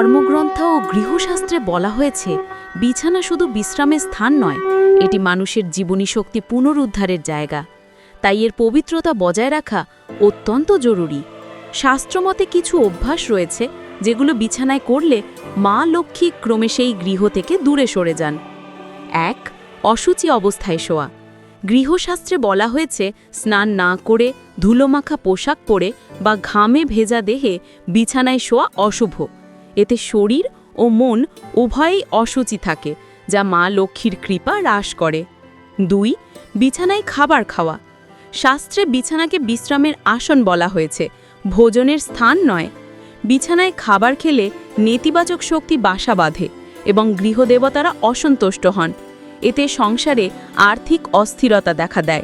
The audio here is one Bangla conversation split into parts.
ধর্মগ্রন্থ ও গৃহশাস্ত্রে বলা হয়েছে, বিছানা শুধু বিশ্রামের স্থান নয়, এটি মানুষের জীবনী শক্তি পুনরুদ্ধারের জায়গা। তাই এর পবিত্রতা বজায় রাখা অত্যন্ত জরুরি। শাস্ত্রমতে কিছু অভ্যাস রয়েছে, যেগুলো বিছানায় করলে মা লক্ষ্মী ক্রমে সেই গৃহ থেকে দূরে সরে যান। এক অসুচি অবস্থায় শোয়া। গৃহশাস্ত্রে বলা হয়েছে, স্নান না করে ধুলোমাখা পোশাক পরে বা ঘামে ভেজা দেহে বিছানায় শোয়া অশুভ। এতে শরীর ও মন উভয়েই অসুচি থাকে, যা মা লক্ষ্মীর কৃপা হ্রাস করে। দুই, বিছানায় খাবার খাওয়া। শাস্ত্রে বিছানাকে বিশ্রামের আসন বলা হয়েছে, ভোজনের স্থান নয়। বিছানায় খাবার খেলে নেতিবাচক শক্তি বাসা বাঁধে এবং গৃহদেবতারা অসন্তুষ্ট হন। এতে সংসারে আর্থিক অস্থিরতা দেখা দেয়।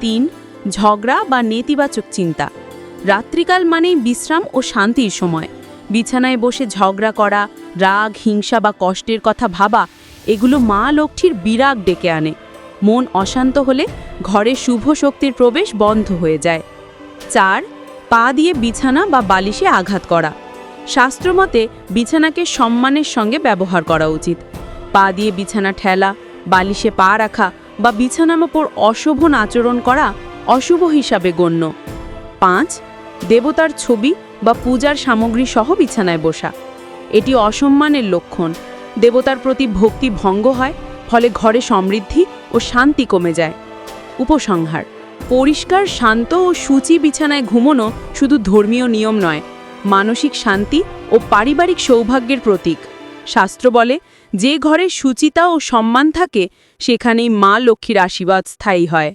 তিন, ঝগড়া বা নেতিবাচক চিন্তা। রাত্রিকাল মানেই বিশ্রাম ও শান্তির সময়। বিছানায় বসে ঝগড়া করা, রাগ, হিংসা বা কষ্টের কথা ভাবা, এগুলো মা লক্ষ্মীর বিরাগ ডেকে আনে। মন অশান্ত হলে ঘরে শুভ শক্তির প্রবেশ বন্ধ হয়ে যায়। চার, পা দিয়ে বিছানা বা বালিশে আঘাত করা। শাস্ত্রমতে বিছানাকে সম্মানের সঙ্গে ব্যবহার করা উচিত। পা দিয়ে বিছানা ঠেলা, বালিশে পা রাখা বা বিছানার ওপর অশোভন আচরণ করা অশুভ হিসাবে গণ্য। পাঁচ, দেবতার ছবি বা পূজার সামগ্রী সহ বিছানায় বসা। এটি অসম্মানের লক্ষণ। দেবতার প্রতি ভক্তি ভঙ্গ হয়, ফলে ঘরে সমৃদ্ধি ও শান্তি কমে যায়। উপসংহার, পরিষ্কার, শান্ত ও সূচি বিছানায় ঘুমোনো শুধু ধর্মীয় নিয়ম নয়, মানসিক শান্তি ও পারিবারিক সৌভাগ্যের প্রতীক। শাস্ত্র বলে, যে ঘরে সুচিতা ও সম্মান থাকে, সেখানেই মা লক্ষ্মীর আশীর্বাদ স্থায়ী হয়।